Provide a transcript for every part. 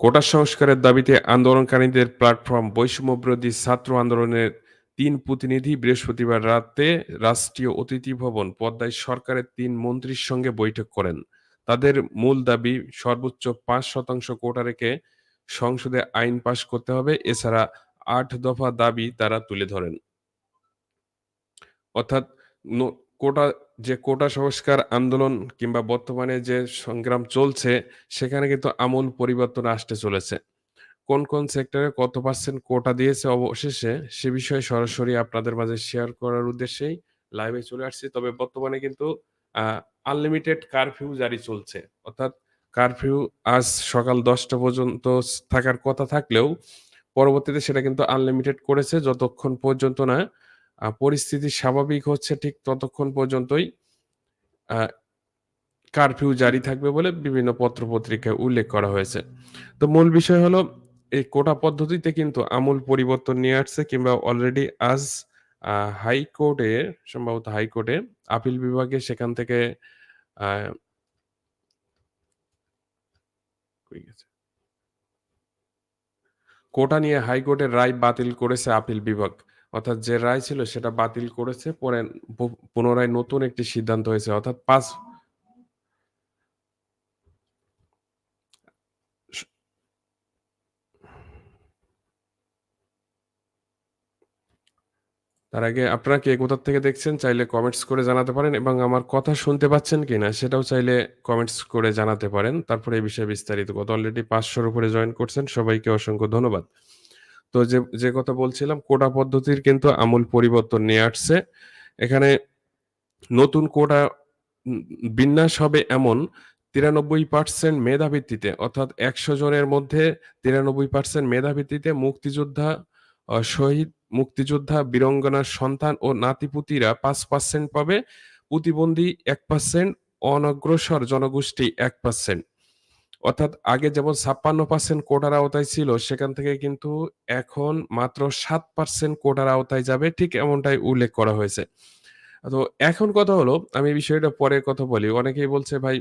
কোটা সংস্কারের দাবিতে আন্দোলনকারীদের প্ল্যাটফর্ম বৈষম্যবিরোধী ছাত্র আন্দোলনের তিন প্রতিনিধি বৃহস্পতিবার রাতে রাষ্ট্রীয় অতিথি ভবন পদ্মায় সরকারের তিন মন্ত্রীর সঙ্গে বৈঠক করেন। তাদের মূল দাবি, সর্বোচ্চ পাঁচ শতাংশ কোটা রেখে সংসদে আইন পাশ করতে হবে, এছাড়া আট দফা দাবি তারা তুলে ধরেন। অর্থাৎ কোটা, যে কোটা সংস্কার আন্দোলন কিংবা বর্তমানে যে সংগ্রাম চলছে, সেখানে কিন্তু আমূল পরিবর্তন আসতে চলেছে। কোন কোন সেক্টরে কত পার্সেন্ট কোটা দিয়েছে অবশেষে, সে বিষয়ে সরাসরি আপনাদের মাঝে শেয়ার করার উদ্দেশ্যেই লাইভে চলে আসছি। তবে বর্তমানে কিন্তু আনলিমিটেড কারফিউ জারি চলছে। অর্থাৎ কারফিউ আজ সকাল দশটা পর্যন্ত থাকার কথা থাকলেও, পরবর্তীতে সেটা কিন্তু আনলিমিটেড করেছে, যতক্ষণ পর্যন্ত না পরিস্থিতি স্বাভাবিক হচ্ছে ঠিক ততক্ষণ পর্যন্তই কারফিউ জারি থাকবে বলে বিভিন্ন পত্র-পত্রিকায় উল্লেখ করা হয়েছে। তো মূল বিষয় হলো, এই কোটা পদ্ধতিতে কিন্তু আমূল পরিবর্তন নিয়ে আসছে কিংবা অলরেডি আজ হাইকোর্টে সম্ভবত হাইকোর্টে আপিল বিভাগে সেখান থেকে? কোটা নিয়ে হাইকোর্টের রায় বাতিল করেছে আপিল বিভাগ। অর্থাৎ যে রায় ছিল সেটা বাতিল করেছে। পরে পুনরায় নতুন একটি সিদ্ধান্ত হয়েছে। অর্থাৎ ৫ স তার আগে আপনারা কে কোথা থেকে দেখছেন চাইলে কমেন্টস করে জানাতে পারেন এবং আমার কথা শুনতে পাচ্ছেন কিনা সেটাও চাইলে কমেন্টস করে জানাতে পারেন। তারপরে এই বিষয়ে বিস্তারিত কথা অলরেডি ৫০০ র উপরে জয়েন করছেন। সবাইকে অসংখ্য ধন্যবাদ। তো যে, যে কথা বলছিলাম কোটা পদ্ধতির কিন্তু আমূল পরিবর্তন নিয়ে আসছে। এখানে নতুন কোটা বিন্যাস হবে এমন ৯৩% মেধা ভিত্তিতে অর্থাৎ ১০০ জনের মধ্যে ৯৩% মেধা ভিত্তিতে মুক্তিযোদ্ধা, শহীদ, মুক্তিযোদ্ধা, বীরাঙ্গনার সন্তান ও নাতি-পুতিরা ৫% পাবে, প্রতিবন্ধী এক পার্সেন্ট অনগ্রসর জনগোষ্ঠী ১%। অর্থাৎ আগে যেমন ৫৬% কোটার আওতায় ছিল, সেখান থেকে কিন্তু এখন মাত্র সাত পার্সেন্ট কোটার আওতায় যাবে, ঠিক এমনটাই উল্লেখ করা হয়েছে। তো এখন কথা হলো, আমি এই বিষয়টা পরে কথা বলি। অনেকেই বলছে, ভাই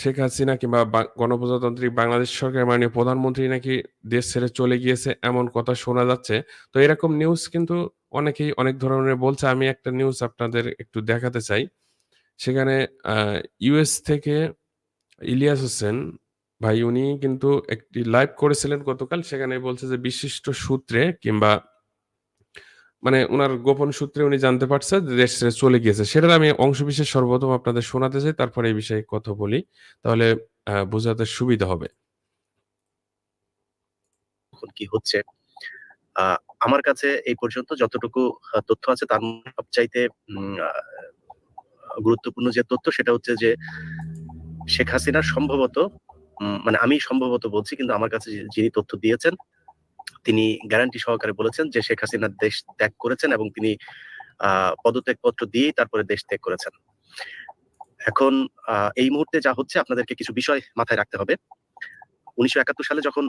শেখ হাসিনা কিংবা গণপ্রজাতান্ত্রিক বাংলাদেশ সরকার মাননীয় প্রধানমন্ত্রী নাকি দেশ ছেড়ে চলে গিয়েছে এমন কথা শোনা যাচ্ছে। তো এরকম নিউজ কিন্তু অনেকেই অনেক ধরনের বলছে। আমি একটা নিউজ আপনাদের একটু দেখাতে চাই। সেখানে ইউএস থেকে ইলিয়াস হোসেন ভাই, উনি কিন্তু একটি লাইভ করেছিলেন গতকাল। সেখানে বলছে যে বিশিষ্ট সূত্রে কিংবা মানে উনার গোপন সূত্রে উনি জানতে পারছে দেশ ছেড়ে চলে গিয়েছে। সেটার আমি অংশবিশেষ সর্বপ্রথম আপনাদের শোনাতে চাই। তারপরে এই বিষয়ে কথা বলি। তাহলে বোঝাতে সুবিধা হবে। কি হচ্ছে? আমার কাছে এই পর্যন্ত যতটুকু তথ্য আছে তার সবচাইতে গুরুত্বপূর্ণ যে তথ্য সেটা হচ্ছে যে শেখ হাসিনা সম্ভবত মানে আমি সম্ভবত বলছি কিন্তু আমার কাছে যিনি তথ্য দিয়েছেন তিনি গ্যারান্টি সহকারে বলেছেন যে শেখ হাসিনা দেশ ত্যাগ করেছেন এবং তিনি আ পদত্যাগপত্র দিয়েই তারপরে দেশ ত্যাগ করেছেন। এখন এই মুহূর্তে যা হচ্ছে আপনাদেরকে কিছু বিষয় মাথায় রাখতে হবে। ১৯৭১ সালে যখন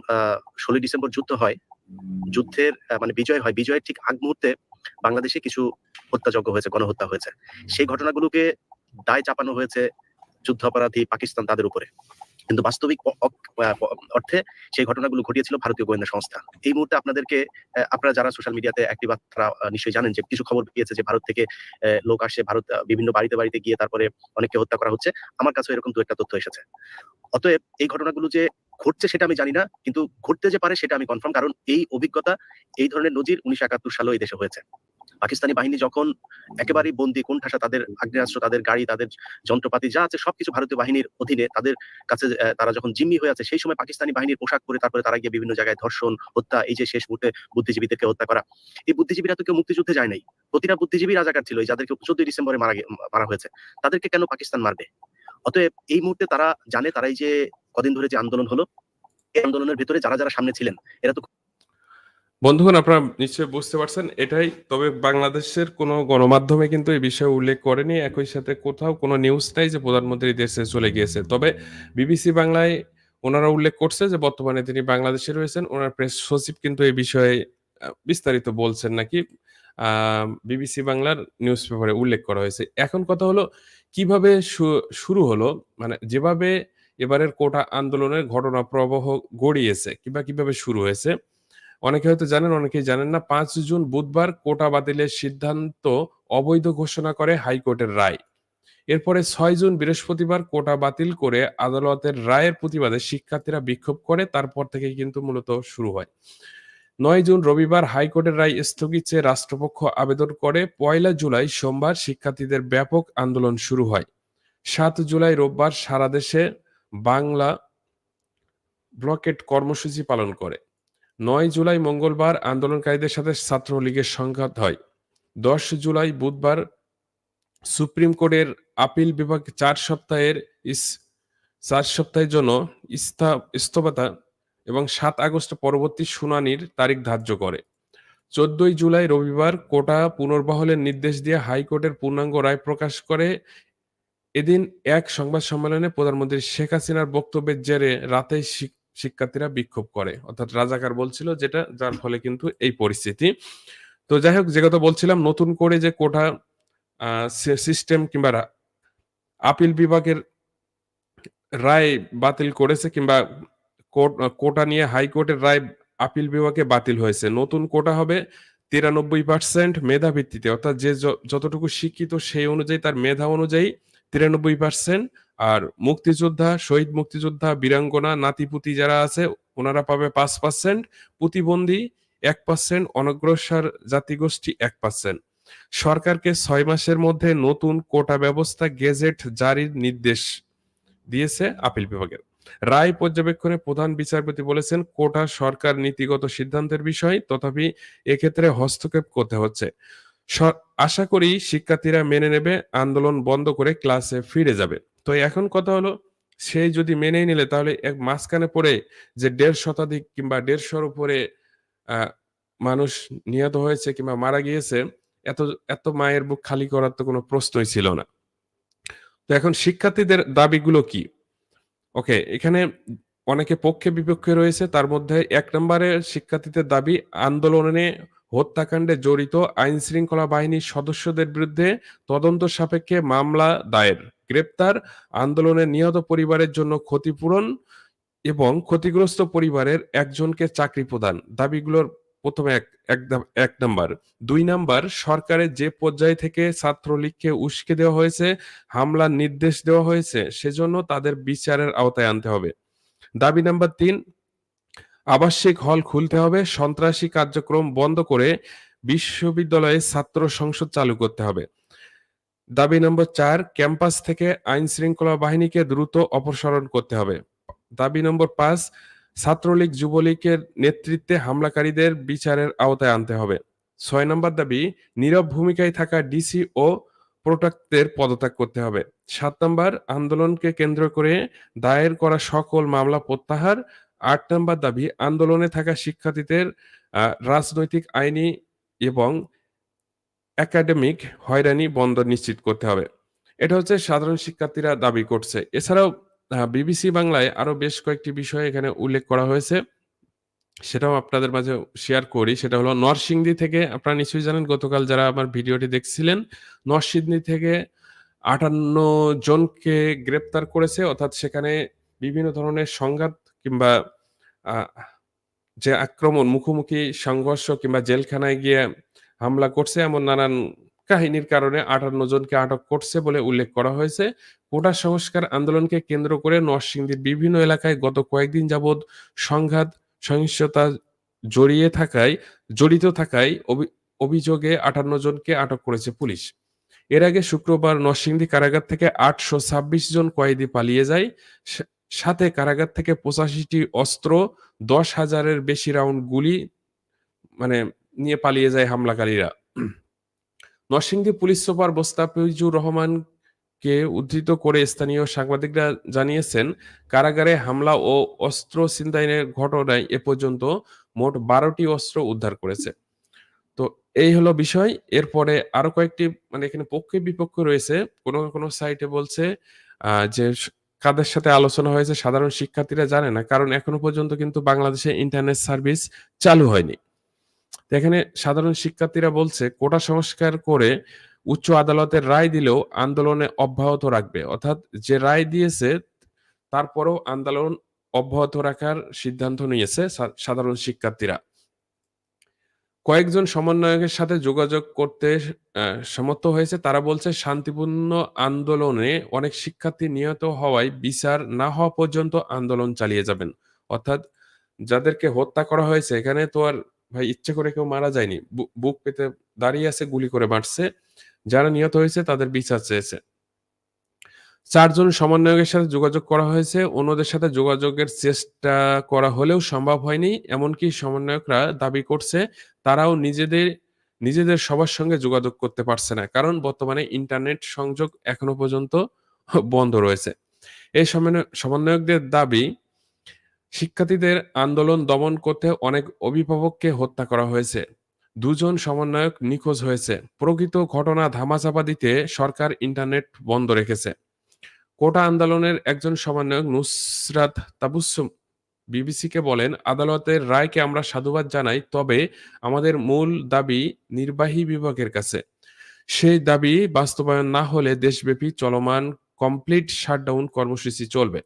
১৬ই ডিসেম্বর যুদ্ধ হয়, যুদ্ধের মানে বিজয় হয়, বিজয়ের ঠিক আগ মুহূর্তে বাংলাদেশে কিছু হত্যাযজ্ঞ হয়েছে, গণহত্যা হয়েছে। সেই ঘটনাগুলোকে দায় চাপানো হয়েছে যুদ্ধাপরাধী পাকিস্তান তাদের উপরে। কিন্তু বাস্তবিক অর্থে সেই ঘটনাগুলো ঘটিয়েছিল ভারতীয় গোয়েন্দা সংস্থা। এই মুহূর্তে আপনাদেরকে আপনারা যারা সোশ্যাল মিডিয়াতে তারা আ নিশ্চয়ই জানেন যে কিছু খবর পেয়েছে যে ভারত থেকে লোক আসছে, ভারত বিভিন্ন বাড়িতে, বাড়িতে গিয়ে তারপরে অনেককে হত্যা করা হচ্ছে। আমার কাছে এরকম দু একটা তথ্য এসেছে। অতএব এই ঘটনাগুলো যে ঘটছে সেটা আমি জানি না। কিন্তু ঘটতে যে পারে সেটা আমি কনফার্ম। কারণ এই অভিজ্ঞতা, এই ধরনের নজির ১৯৭১ সালেও এই দেশে হয়েছে। পাকিস্তানি বাহিনী যখন একেবারেই বন্দী কোণঠাসা তাদের আগ্নেয়াস্ত্র, তাদের গাড়ি, তাদের যন্ত্রপাতি যা আছে সবকিছু ভারতীয় বাহিনীর অধীনে তাদের কাছে তারা যখন জিম্মি হয়ে আছে সেই সময় পাকিস্তানি বাহিনীর পোশাক পরে তারপরে তারা গিয়ে বিভিন্ন জায়গায় ধর্ষণ, হত্যা এই যে শেষ মুহূর্তে বুদ্ধিজীবীদেরকে হত্যা করা। এই বুদ্ধিজীবীরা তো কেউ মুক্তিযুদ্ধে যায় নাই। প্রতিটা বুদ্ধিজীবী রাজাকার ছিল যাদেরকে ১৪ই ডিসেম্বরে মারা মারা হয়েছে। তাদেরকে কেন পাকিস্তান মারবে? অতএব এই মুহূর্তে তারা জানে তারা এই যে কদিন ধরে যে আন্দোলন হলো, এই আন্দোলনের ভেতরে যারা, যারা সামনে ছিলেন এরা তো বন্ধুগণ, আপনারা নিশ্চয়ই বুঝতে পারছেন, এটাই। তবে বাংলাদেশের কোনো গণমাধ্যমে কিন্তু এই বিষয়ে উল্লেখ করেনি। একই সাথে কোথাও কোনো নিউজ নাই যে প্রধানমন্ত্রী দেশে চলে গিয়েছে। তবে বিবিসি বাংলায় ওনারা উল্লেখ করছে যে বর্তমানে তিনি বাংলাদেশে রয়েছেন। ওনার প্রেস সচিব কিন্তু এই বিষয়ে বিস্তারিত বলছেন নাকি। বিবিসি বাংলার নিউজ পেপারে উল্লেখ করা হয়েছে। এখন কথা হলো, কীভাবে শুরু হলো? মানে যেভাবে এবারের কোটা আন্দোলনের ঘটনা প্রবাহ গড়িয়েছে, কিংবা কীভাবে শুরু হয়েছে অনেকে হয়তো জানেন, অনেকেই জানেন না, পাঁচ জুন বুধবার কোটা বাতিলের সিদ্ধান্ত অবৈধ ঘোষণা করে হাইকোর্টের রায়। এরপরে ছয় জুন বৃহস্পতিবার কোটা বাতিল করে আদালতের রায়ের প্রতিবাদে শিক্ষার্থীরা বিক্ষোভ করে, তারপর থেকে কিন্তু মূলত শুরু হয়। নয় জুন রবিবার হাইকোর্টের রায় স্থগিত চেয়ে রাষ্ট্রপক্ষ আবেদন করে, পয়লা জুলাই সোমবার শিক্ষার্থীদের ব্যাপক আন্দোলন শুরু হয়। সাত জুলাই রোববার সারা দেশে বাংলা ব্লকেট কর্মসূচি পালন করে। নয় জুলাই মঙ্গলবার আন্দোলনকারীদের সাথে ছাত্রলীগের সংঘাত হয়। দশ জুলাই বুধবার সুপ্রিম কোর্টের আপিল বিভাগ চার সপ্তাহের চার সপ্তাহের জন্য ইস্তফাতা এবং সাত আগস্ট পরবর্তী শুনানির তারিখ ধার্য করে। চোদ্দই জুলাই রবিবার কোটা পুনর্বহলের নির্দেশ দিয়ে হাইকোর্টের পূর্ণাঙ্গ রায় প্রকাশ করে। এদিন এক সংবাদ সম্মেলনে প্রধানমন্ত্রী শেখ হাসিনার বক্তব্যের জেরে রাতে শিক্ষার্থীরা বিক্ষোভ করে। অর্থাৎ রাজাকার বলছিল যেটা, যার ফলে কিন্তু এই পরিস্থিতি। তো যাই হোক, যে কথা বলছিলাম, নতুন করে যে কোটা সিস্টেম কিংবা আপিল বিভাগের রায় বাতিল করেছে কিংবা কোটা নিয়ে হাইকোর্টের রায় আপিল বিভাগে বাতিল হয়েছে। নতুন কোটা হবে তিরানব্বই পার্সেন্ট মেধা ভিত্তিতে অর্থাৎ য- যতটুকু শিক্ষিত সেই অনুযায়ী, তার মেধা অনুযায়ী তিরানব্বই পার্সেন্ট আর মুক্তিযোদ্ধা, শহীদ মুক্তিযোদ্ধা, বীরাঙ্গনা, নাতিপুতি যারা আছে, ওনারা পাবে পাঁচ পার্সেন্ট প্রতিবন্ধী এক পার্সেন্ট অনগ্রসর জাতিগোষ্ঠী এক পার্সেন্ট সরকারকে ছয় মাসের মধ্যে নতুন কোটা ব্যবস্থা গেজেট জারির নির্দেশ দিয়েছে আপিল বিভাগের। রায় পর্যবেক্ষণে প্রধান বিচারপতি বলেছেন, কোটা সরকার নীতিগত সিদ্ধান্তের বিষয়, তথাপি এক্ষেত্রে হস্তক্ষেপ করতে হচ্ছে। আশা করি শিক্ষার্থীরা মেনে নেবে, আন্দোলন বন্ধ করে ক্লাসে ফিরে যাবে। তো এখন কথা হলো, সেই যদি মেনেই নিলে তাহলে এক মাঝখানে পড়ে যে দেড় শতাধিক কিংবা দেড়শোর উপরে মানুষ নিহত হয়েছে কিংবা মারা গিয়েছে, এত এত মায়ের বুক খালি করার তো কোনো প্রশ্নই ছিল না। তো এখন শিক্ষার্থীদের দাবিগুলো কি? ওকে, এখানে অনেকে পক্ষে বিপক্ষে রয়েছে, তার মধ্যে এক নম্বরে শিক্ষার্থীদের দাবি, আন্দোলনে হত্যাকাণ্ডে জড়িত আইন শৃঙ্খলা বাহিনীর সদস্যদের বিরুদ্ধে তদন্ত সাপেক্ষে মামলা দায়ের। গ্রেপ্তার, আন্দোলনে নিহত পরিবারের জন্য ক্ষতিপূরণ এবং ক্ষতিগ্রস্ত পরিবারের একজনকে চাকরি প্রদান। দাবিগুলোর প্রথমে এক এক নাম্বার। দুই নাম্বার, সরকারের যে পর্যায় থেকে ছাত্রলীগকে উস্কে দেওয়া হয়েছে, হামলার নির্দেশ দেওয়া হয়েছে, সেজন্য তাদের বিচারের আওতায় আনতে হবে। দাবি নাম্বার তিন, আবাসিক হল খুলতে হবে, সন্ত্রাসী কার্যক্রম বন্ধ করে বিশ্ববিদ্যালয়ে ছাত্র সংসদ চালু করতে হবে। দাবি নম্বর চার, ক্যাম্পাস থেকে আইন শৃঙ্খলা বাহিনীকে দ্রুত অপসারণ করতে হবে। দাবি নম্বর পাঁচ, ছাত্রলীগ, যুবলীগের নেতৃত্বে হামলাকারীদের বিচারের আওতায় আনতে হবে। ছয় নম্বর দাবি, নীরব ভূমিকায় থাকা ডিসি ও প্রোটাক্টদের পদত্যাগ করতে হবে। সাত নম্বর, আন্দোলনকে কেন্দ্র করে দায়ের করা সকল মামলা প্রত্যাহার। আট নম্বর দাবি, আন্দোলনে থাকা শিক্ষার্থীদের রাজনৈতিক আইনি এবং একাডেমিক হয়রানি বন্ধ নিশ্চিত করতে হবে। এটা হচ্ছে সাধারণ শিক্ষার্থীরা দাবি করছে। এছাড়াও বিবিসি বাংলায় আরও বেশ কয়েকটি বিষয় এখানে উল্লেখ করা হয়েছে। সেটাও আপনাদের মাঝে শেয়ার করি। সেটা হলো নরসিংদী থেকে আপনারা নিশ্চয়ই জানেন, গতকাল যারা আমার ভিডিওটি দেখছিলেন, নরসিংদী থেকে আটান্ন জনকে গ্রেপ্তার করেছে। অর্থাৎ সেখানে বিভিন্ন ধরনের সংঘাত কিংবা যে আক্রমণ, মুখোমুখি সংঘর্ষ কিংবা জেলখানায় গিয়ে হামলা করছে এমন নানান কাহিনীর কারণে আটান্ন জনকে আটক করছে বলে উল্লেখ করা হয়েছে। কোটা সংস্কার আন্দোলনকে কেন্দ্র করে নরসিংদীর বিভিন্ন এলাকায় গত কয়েকদিন যাবৎ সংঘাত, সহিংসতা জড়িয়ে থাকায়, জড়িত থাকায় অভি- অভিযোগে আটান্ন জনকে আটক করেছে পুলিশ। এর আগে শুক্রবার নরসিংদী কারাগার থেকে আটশো ছাব্বিশ জন কয়েদি পালিয়ে যায়। সাথে কারাগার থেকে পঁচাশিটি অস্ত্র, দশ হাজারের বেশি রাউন্ড গুলি মানে নিয়ে পালিয়ে যায় হামলাকারীরা। নরসিংদী পুলিশ সুপার মোস্তাফিজুর রহমানকে উদ্ধৃত করে স্থানীয় সাংবাদিকরা জানিয়েছেন, কারাগারে হামলা ও অস্ত্র ছিনতাইয়ের ঘটনায় এ পর্যন্ত মোট বারোটি অস্ত্র উদ্ধার করেছে। তো এই হলো বিষয়। এরপরে আরও কয়েকটি মানে এখানে পক্ষে বিপক্ষে রয়েছে। কোনো কোনো সাইটে বলছে যে কাদের সাথে আলোচনা হয়েছে, সাধারণ শিক্ষার্থীরা জানে না। কারণ এখনও পর্যন্ত কিন্তু বাংলাদেশে ইন্টারনেট সার্ভিস চালু হয়নি। এখানে সাধারণ শিক্ষার্থীরা বলছে, কোটা সংস্কার করে উচ্চ আদালতের রায় দিলেও আন্দোলনে অব্যাহত রাখবে। অর্থাৎ যে রায় দিয়েছে, তারপরেও আন্দোলন অব্যাহত রাখার সিদ্ধান্ত নিয়েছে সাধারণ শিক্ষার্থীরা। কয়েকজন সমন্বয়কের সাথে যোগাযোগ করতে সমর্থ হয়েছে। তারা বলছে, শান্তিপূর্ণ আন্দোলনে অনেক শিক্ষার্থী নিহত হওয়ায় বিচার না হওয়া পর্যন্ত আন্দোলন চালিয়ে যাবেন। অর্থাৎ যাদেরকে হত্যা করা হয়েছে, এখানে তো আর ভাই, ইচ্ছে করে কেউ মারা যায়নি। বুক পেতে দাঁড়িয়ে আছে, গুলি করে মারছে। যারা নিহত হয়েছে, তাদের বিচার চেয়েছে। চারজন সমন্বয়কের সাথে যোগাযোগ করা হয়েছে। অন্যদের সাথে যোগাযোগের চেষ্টা করা হলেও সম্ভব হয়নি। এমনকি সমন্বয়করা দাবি করছে, তারাও নিজেদের নিজেদের সবার সঙ্গে যোগাযোগ করতে পারছে না। কারণ বর্তমানে ইন্টারনেট সংযোগ এখনও পর্যন্ত বন্ধ রয়েছে। এই সমন্বয়- সমন্বয়কদের দাবি শিক্ষার্থীদের আন্দোলন দমন করতে অনেক অভিভাবককে হত্যা করা হয়েছে। দুজন সমন্বয়ক নিখোঁজ হয়েছে। প্রকৃত ঘটনা ধামাচাপা দিতে সরকার ইন্টারনেট বন্ধ রেখেছে। কোটা আন্দোলনের একজন সমন্বয়ক নুসরাত তাবুসুম বিবিসিকে বলেন, আদালতের রায়কে আমরা সাধুবাদ জানাই, তবে আমাদের মূল দাবি নির্বাহী বিভাগের কাছে। সেই দাবি বাস্তবায়ন না হলে দেশব্যাপী চলমান কমপ্লিট শাটডাউন কর্মসূচি চলবে।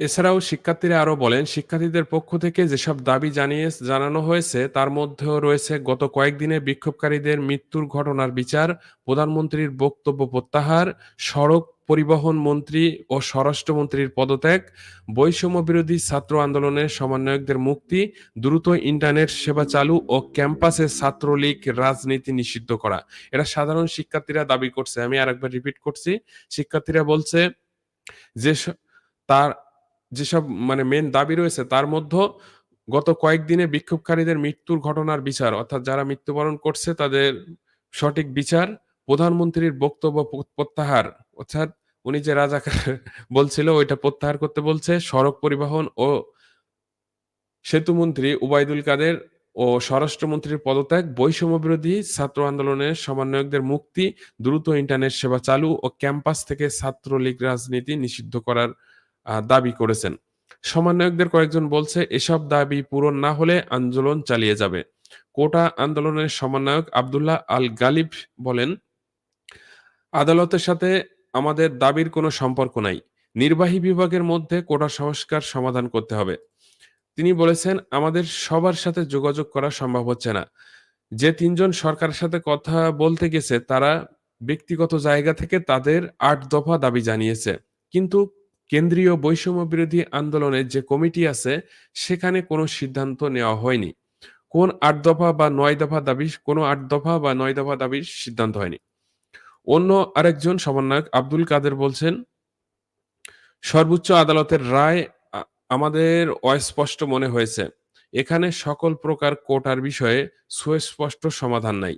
এছাড়াও শিক্ষার্থীরা আরও বলেন, শিক্ষার্থীদের পক্ষ থেকে যেসব দাবি জানিয়ে, জানানো হয়েছে, তার মধ্যেও রয়েছে গত কয়েকদিনে বিক্ষোভকারীদের মৃত্যুর ঘটনার বিচার, প্রধানমন্ত্রীর বক্তব্য প্রত্যাহার, সড়ক পরিবহন মন্ত্রী ও স্বরাষ্ট্রমন্ত্রীর পদত্যাগ, বৈষম্য বিরোধী ছাত্র আন্দোলনের সমন্বয়কদের মুক্তি, দ্রুত ইন্টারনেট সেবা চালু ও ক্যাম্পাসে ছাত্রলীগ রাজনীতি নিষিদ্ধ করা। এটা সাধারণ শিক্ষার্থীরা দাবি করছে। আমি আরেকবার রিপিট করছি। শিক্ষার্থীরা বলছে, যে তার যেসব মানে মেন দাবি রয়েছে, তার মধ্যে গত কয়েকদিনে বিক্ষোভকারীদের মৃত্যুর ঘটনার বিচার, অর্থাৎ যারা মৃত্যুবরণ করছে, তাদের সঠিক বিচার প্রধানমন্ত্রীর বক্তব্য প্রত্যাহার, অর্থাৎ উনি যে রাজাকার বলছিল, ওইটা প্রত্যাহার করতে বলছে, সড়ক পরিবহন ও সেতুমন্ত্রী উবাইদুল কাদের ও স্বরাষ্ট্রমন্ত্রীর পদত্যাগ, বৈষম্য বিরোধী ছাত্র আন্দোলনের সমন্বয়কদের মুক্তি, দ্রুত ইন্টারনেট সেবা চালু ও ক্যাম্পাস থেকে ছাত্রলীগ রাজনীতি নিষিদ্ধ করার দাবি করেছেন। সমন্বয়কদের কয়েকজন বলছে, এসব দাবি পূরণ না হলে আন্দোলন চালিয়ে যাবে। কোটা আন্দোলনের সমন্বয়ক আব্দুল্লাহ আল গালিব বলেন, আদালতের সাথে আমাদের দাবির কোনো সম্পর্ক নাই। নির্বাহী বিভাগের মধ্যে কোটা সংস্কার সমাধান করতে হবে। তিনি বলেছেন, আমাদের সবার সাথে যোগাযোগ করা সম্ভব হচ্ছে না। যে তিনজন সরকারের সাথে কথা বলতে গেছে, তারা ব্যক্তিগত জায়গা থেকে তাদের আট দফা দাবি জানিয়েছে। কিন্তু কেন্দ্রীয় বৈষম্য বিরোধী আন্দোলনের যে কমিটি আছে, সেখানে কোনো সিদ্ধান্ত নেওয়া হয়নি। কোন আট দফা বা নয় দফা দাবি, কোনো আট দফা বা নয় দফা দাবির সিদ্ধান্ত হয়নি। অন্য আরেকজন সমন্বয়ক আব্দুল কাদের বলছেন, সর্বোচ্চ আদালতের রায় আমাদের অস্পষ্ট মনে হয়েছে। এখানে সকল প্রকার কোটার বিষয়ে সুস্পষ্ট সমাধান নাই।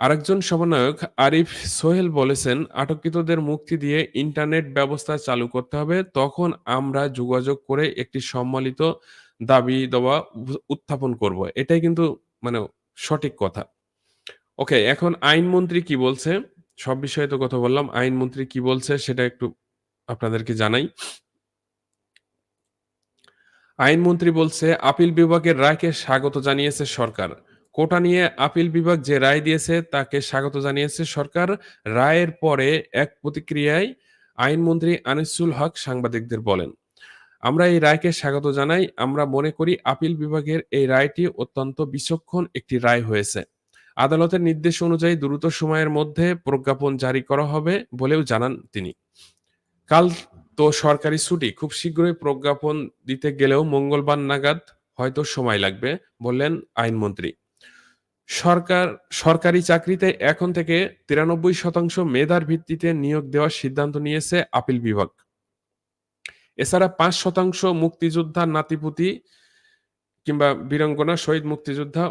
আরেকজন সমন্বয়ক আরিফ সোহেল বলেছেন, আটককৃতদের মুক্তি দিয়ে ইন্টারনেট ব্যবস্থা চালু করতে হবে। তখন আমরা যোগাযোগ করে একটি সম্মিলিত দাবি দেওয়া উত্থাপন করব। এটাই কিন্তু মানে সঠিক কথা। ওকে, এখন আইনমন্ত্রী কি বলছে? সব বিষয়ে তো কথা বললাম। আইনমন্ত্রী কি বলছে সেটা একটু আপনাদেরকে জানাই। আইনমন্ত্রী বলছে, আপিল বিভাগের রায়কে স্বাগত জানিয়েছে সরকার। কোটা নিয়ে আপিল বিভাগ যে রায় দিয়েছে, তাকে স্বাগত জানিয়েছে সরকার। রায়ের পরে এক প্রতিক্রিয়ায় আইনমন্ত্রী আনিসুল হক সাংবাদিকদের বলেন, আমরা এই রায়কে স্বাগত জানাই। আমরা মনে করি আপিল বিভাগের এই রায়টি অত্যন্ত বিচক্ষণ একটি রায় হয়েছে। আদালতের নির্দেশ অনুযায়ী দ্রুত সময়ের মধ্যে প্রজ্ঞাপন জারি করা হবে বলেও জানান তিনি। কাল তো সরকারি ছুটি। খুব শীঘ্রই প্রজ্ঞাপন দিতে গেলেও মঙ্গলবার নাগাদ হয়তো সময় লাগবে, বললেন আইনমন্ত্রী। সরকার, সরকারি চাকরিতে এখন থেকে তিরানব্বই শতাংশ মেধার ভিত্তিতে নিয়োগ দেওয়ার সিদ্ধান্ত নিয়েছে আপিল বিভাগ। এছাড়া পাঁচ শতাংশ মুক্তিযোদ্ধা নাতিপুতি কিংবা বীরাঙ্গনা, শহীদ মুক্তিযোদ্ধা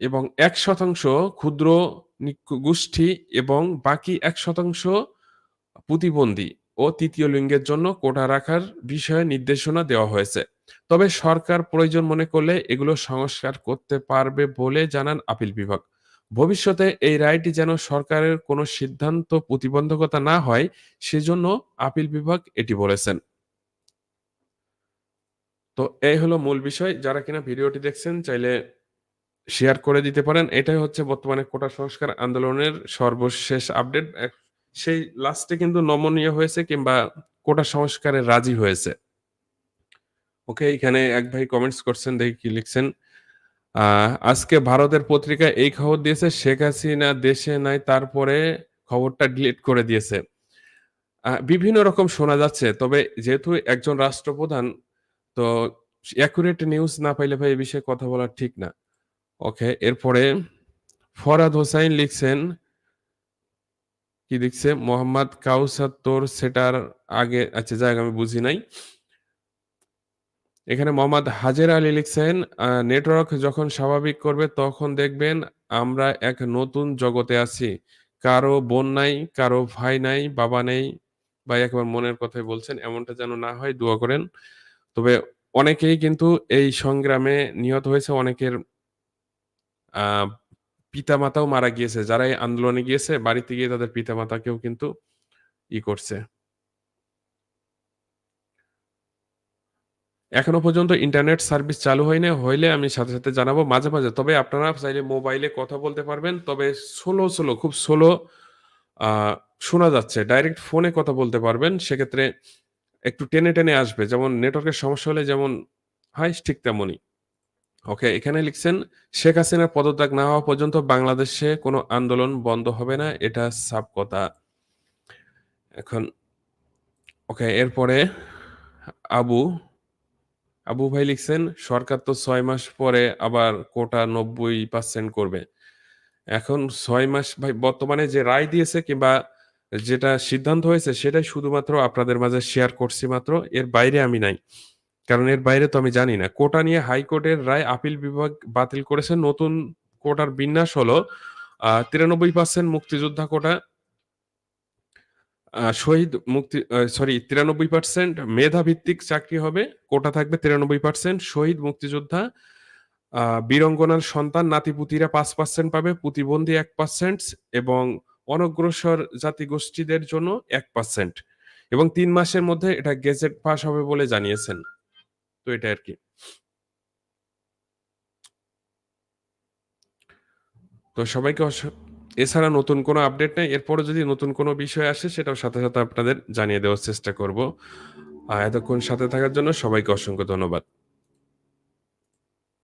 এবং এক শতাংশ ক্ষুদ্র গোষ্ঠী এবং বাকি এক শতাংশ প্রতিবন্ধী ও তৃতীয় লিঙ্গের জন্য কোটা রাখার বিষয়ে নির্দেশনা দেওয়া হয়েছে। তবে সরকার প্রয়োজন মনে করলে এগুলো সংস্কার করতে পারবে বলে জানান আপিল বিভাগ ভবিষ্যতে এই রায়টি যেন সরকারের কোনো সিদ্ধান্ত প্রতিবন্ধকতা না হয়, সেজন্য আপিল বিভাগ এটি বলেছেন তো এই হলো মূল বিষয় যারা কিনা ভিডিওটি দেখছেন, চাইলে শেয়ার করে দিতে পারেন। এটাই হচ্ছে বর্তমানে কোটা সংস্কার আন্দোলনের সর্বশেষ আপডেট। সেই লাস্টে কিন্তু নমনীয় হয়েছে কিংবা কোটা সংস্কারে রাজি হয়েছে। ওকে, এখানে এক ভাই কমেন্টস করছেন দেখি কি লিখছেন। আজকে ভারতের পত্রিকায় এই খবর দিয়েছে শেখ হাসিনা দেশে নাই তারপরে খবরটা ডিলিট করে দিয়েছে। বিভিন্ন রকম শোনা যাচ্ছে। তবে যেহেতু একজন রাষ্ট্রপ্রধান তো অ্যাকুরেট নিউজ না পাইলে ভাই এই বিষয়ে কথা বলা ঠিক না। ওকে, এরপরে ফরাদ হোসাইন লিখছেন কি লিখছে? মোহাম্মদ কাউসার তোর সেটার আগে আচ্ছা যাক আমি বুঝি নাই। এখানে মোহাম্মদ হাজের আলী লিখছেন নেটওয়ার্ক যখন স্বাভাবিক করবে তখন দেখবেন আমরা এক নতুন জগতে আছি। কারও বোন নাই, কারও ভাই নাই, বাবা নেই। বা একেবারে মনের কথাই বলছেন। এমনটা যেন না হয় দোয়া করেন। তবে অনেকেই কিন্তু এই সংগ্রামে নিহত হয়েছে। অনেকের পিতামাতাও মারা গিয়েছে। যারা এই আন্দোলনে গিয়েছে বাড়িতে গিয়ে তাদের পিতামাতাকেও কিন্তু ই করছে। এখনও পর্যন্ত ইন্টারনেট সার্ভিস চালু হয়নি। হইলে আমি সাথে, সাথে জানাব মাঝে, মাঝে। তবে আপনারা চাইলে মোবাইলে কথা বলতে পারবেন। তবে সোলো সোলো খুব সোলো শোনা যাচ্ছে। ডাইরেক্ট ফোনে কথা বলতে পারবেন। সেক্ষেত্রে একটু টেনে, টেনে আসবে। যেমন নেটওয়ার্কের সমস্যা হলে যেমন হয় ঠিক তেমনই। ওকে, এখানে লিখছেন শেখ হাসিনার পদত্যাগ না হওয়া পর্যন্ত বাংলাদেশে কোনো আন্দোলন বন্ধ হবে না। এটা সাফ কথা। এখন ওকে, এরপরে আবু, আবু ভাই লিখছেন, সরকার তো ছয় মাস পরে আবার কোটা ৯০% করবে। এখন ছয় মাস ভাই, বর্তমানে যে রায় দিয়েছে কিংবা যেটা সিদ্ধান্ত হয়েছে সেটাই শুধুমাত্র আপনাদের মাঝে শেয়ার করছি মাত্র। এর বাইরে আমি নাই। কারণ এর বাইরে তো আমি জানি না। কোটা নিয়ে হাইকোর্টের রায় আপিল বিভাগ বাতিল করেছে। নতুন কোটার বিন্যাস হলো আ ৯৩% মুক্তিযোদ্ধা কোটা শহীদ মুক্তি সরি ৯৩% মেধাভিত্তিক চাকরি হবে। কোটা থাকবে ৯৩% শহীদ মুক্তিযোদ্ধা, বীরাঙ্গনার সন্তান নাতি-পুতিরা ৫% পাবে, প্রতিবন্ধী এক পার্সেন্ট এবং অনগ্রসর জাতিগোষ্ঠীদের জন্য এক পার্সেন্ট এবং তিন মাসের মধ্যে এটা গেজেট পাস হবে বলে জানিয়েছেন। তো এটাই আরকি। তো সবাইকে এছাড়া নতুন কোনো আপডেট নেই এরপরে যদি নতুন কোনো বিষয় আসে সেটাও সাথে, সাথে আপনাদের জানিয়ে দেওয়ার চেষ্টা করব। এতক্ষণ সাথে থাকার জন্য সবাইকে অসংখ্য ধন্যবাদ।